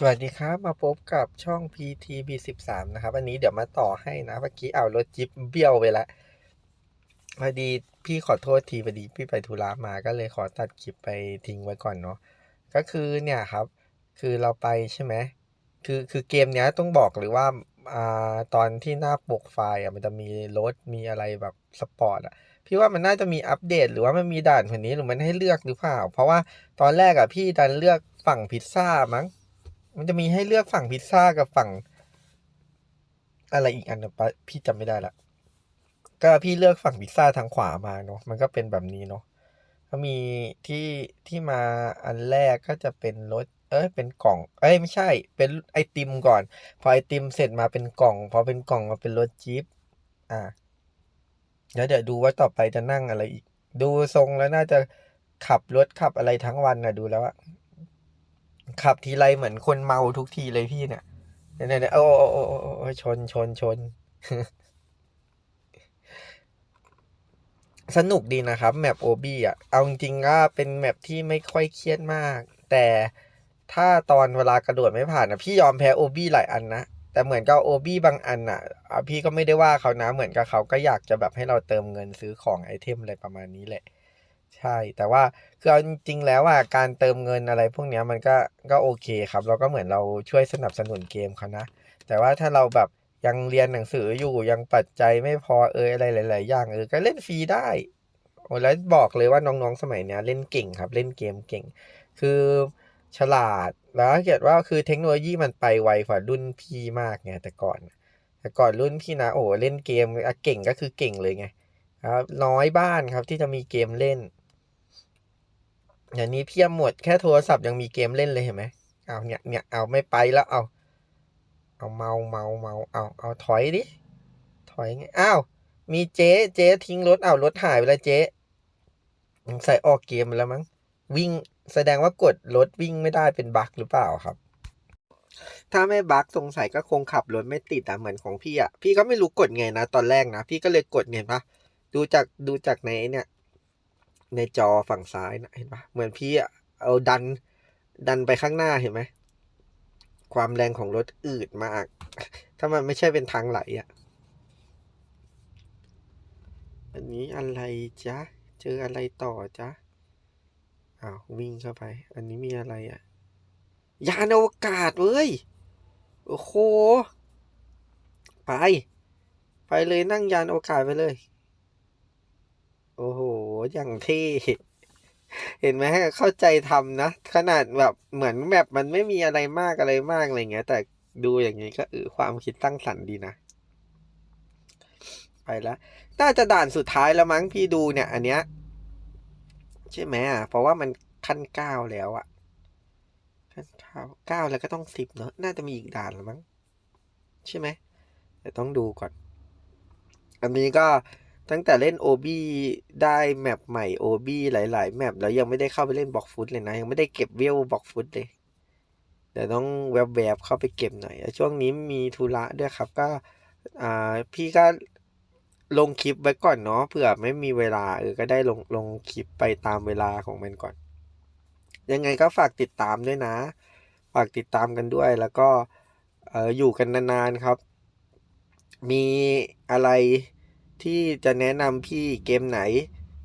สวัสดีครับ มาพบกับช่อง PTB13 นะครับ อันนี้เดี๋ยวมาต่อให้นะเมื่อกี้เอารถจิ๊บเบี้ยวไปล้วพอดีพี่ขอโทษทีพอดีพี่ไปธุระมาก็เลยขอตัดคลิปไปทิ้งไว้ก่อนเนาะก็คือเนี่ยครับ คือเราไปใช่ไหมคือคือเกมเนี้ยต้องบอกเลยว่าอ่าตอนที่หน้าปกไฟล์อะมันจะมีรถมีอะไรแบบสปอร์ตอะพี่ว่ามันน่าจะมีอัปเดตหรือว่ามันมีด่านคนนี้หรือมันให้เลือกหรือเปล่า เพราะว่าตอนแรกอะพี่ดันเลือกฝั่งพิซซ่ามั้ง มันจะมีให้เลือกฝั่งพิซซ่ากับฝั่ง อะไรอีกอันนะปะพี่จำไม่ได้ละก็พี่เลือกฝั่งพิซซ่าทางขวามาเนาะมันก็เป็นแบบนี้เนาะก็มีที่ที่มาอันแรกก็จะเป็นรถ เอ้ยเป็นกล่อง เอ้ยไม่ใช่ เป็นไอติมก่อน พอไอติมเสร็จมาเป็นกล่อง พอเป็นกล่องมาเป็นรถจี๊ปอ่าแล้วเดี๋ยวดูว่าต่อไปจะนั่งอะไรอีก ดูทรงแล้วน่าจะขับรถขับอะไรทั้งวันนะดูแล้วอะ ขับทีไรเหมือนคนเมาทุกทีเลยพี่เนี่ยเนี่ยเนี่ยโอ้โอ้โอ้โอ้ชนชนชน สนุกดีนะครับ แมปโอบีอะ เอาจริงๆก็เป็นแมปที่ไม่ค่อยเครียดมาก แต่ถ้าตอนเวลากระโดดไม่ผ่านนะพี่ยอมแพ้โอบีหลายอันนะ แต่เหมือนกับโอบีบางอันอะ พี่ก็ไม่ได้ว่าเขานะ เหมือนกับเขาก็อยากจะแบบให้เราเติมเงินซื้อของไอเทมอะไรประมาณนี้แหละ ใช่ แต่ว่าคือเอาจริงๆแล้วอะการเติมเงินอะไรพวกเนี้ยมันก็ก็โอเคครับ เราก็เหมือนเราช่วยสนับสนุนเกมเขานะ แต่ว่าถ้าเราแบบยังเรียนหนังสืออยู่ยังปัจจัยไม่พอเอออะไรหลาย ๆ อย่างเออก็เล่นฟรีได้โอ้แล้วบอกเลยว่าน้องๆสมัยเนี้ยเล่นเก่งครับ เล่นเกมเก่ง คือฉลาดแล้วเกิดว่าคือเทคโนโลยีมันไปไวกว่ารุ่นพี่มากไงแต่ก่อน แต่ก่อนรุ่นพี่นะโอ้เล่นเกมเก่งก็คือเก่งเลยไงครับน้อยบ้านครับที่จะมีเกมเล่น อย่างนี้เพียบหมดแค่โทรศัพท์ยังมีเกมเล่นเลยเห็นไหมเอาเนี่ยเนี่ยเอาไม่ไปแล้วเอาเอาเมาเมาเมาเอาเอาถอยดิถอยไงอ้าวมีเจ๊เจ๊ทิ้งรถเอารถหายไปแล้วเจ๊ใส่ออกเกมแล้วมั้งวิ่งแสดงว่ากดรถวิ่งไม่ได้เป็นบั๊กหรือเปล่าครับ ถ้าไม่บั๊กสงสัยก็คงขับรถไม่ติดอะเหมือนของพี่อะพี่ก็ไม่รู้กดไงนะตอนแรกนะพี่ก็เลยกดเห็นปะดูจากดูจากในเนี่ย ในจอฝั่งซ้ายนะเห็นปะเหมือนพี่อะเอาดัน ดันไปข้างหน้าเห็นไหม ความแรงของรถอืดมาก ถ้ามันไม่ใช่เป็นทางไหลอะอันนี้อะไรจ๊ะ เจออะไรต่อจ๊ะ อ้าววิ่งเข้าไป อันนี้มีอะไรอะยานอวกาศเว้ย โอ้โห ไป ไปเลยนั่งยานอวกาศไปเลย โอ้โห อย่างเท่เห็นไหมเข้าใจทำนะ ขนาดแบบเหมือนแบบมันไม่มีอะไรมากอะไรมากอะไรเงี้ย แต่ดูอย่างนี้ก็เออความคิดตั้งสรรค์ดีนะ ไปแล้วน่าจะด่านสุดท้ายแล้วมั้งพี่ดูเนี่ย อันเนี้ยใช่ไหมอะเพราะว่ามันขั้นเก้าแล้วอะขั้นเก้าเก้าแล้วก็ต้องสิบเนอะน่าจะมีอีกด่านแล้วมั้งใช่ไหมแต่ต้องดูก่อน อันนี้ก็ ตั้งแต่เล่น OB ได้แมปใหม่ OB หลาย ๆ แมปแล้วยังไม่ได้เข้าไปเล่นบล็อกฟุตเลยนะ ยังไม่ได้เก็บเวลบล็อกฟุตเลยเดี๋ยวต้องแวบๆเข้าไปเก็บหน่อย ช่วงนี้มีธุระด้วยครับก็พี่ก็ลงคลิปไว้ก่อนเนาะเผื่อไม่มีเวลาเออก็ได้ลงลงคลิปไปตามเวลาของมันก่อน ยังไงก็ฝากติดตามด้วยนะ ฝากติดตามกันด้วยแล้วก็เอออยู่กันนานๆครับ มีอะไร ที่จะแนะนำพี่เกมไหน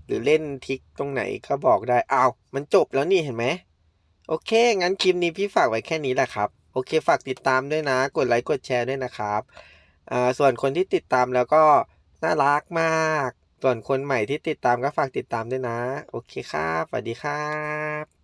หรือเล่นทิกตรงไหนก็บอกได้อ้าวมันจบแล้วนี่เห็นไหมโอเค งั้นคลิปนี้พี่ฝากไว้แค่นี้แหละครับ โอเค ฝากติดตามด้วยนะ กดไลค์ กดแชร์ด้วยนะครับอ่าส่วนคนที่ติดตามแล้วก็น่ารักมาก ส่วนคนใหม่ที่ติดตามก็ฝากติดตามด้วยนะ โอเคครับ สวัสดีครับ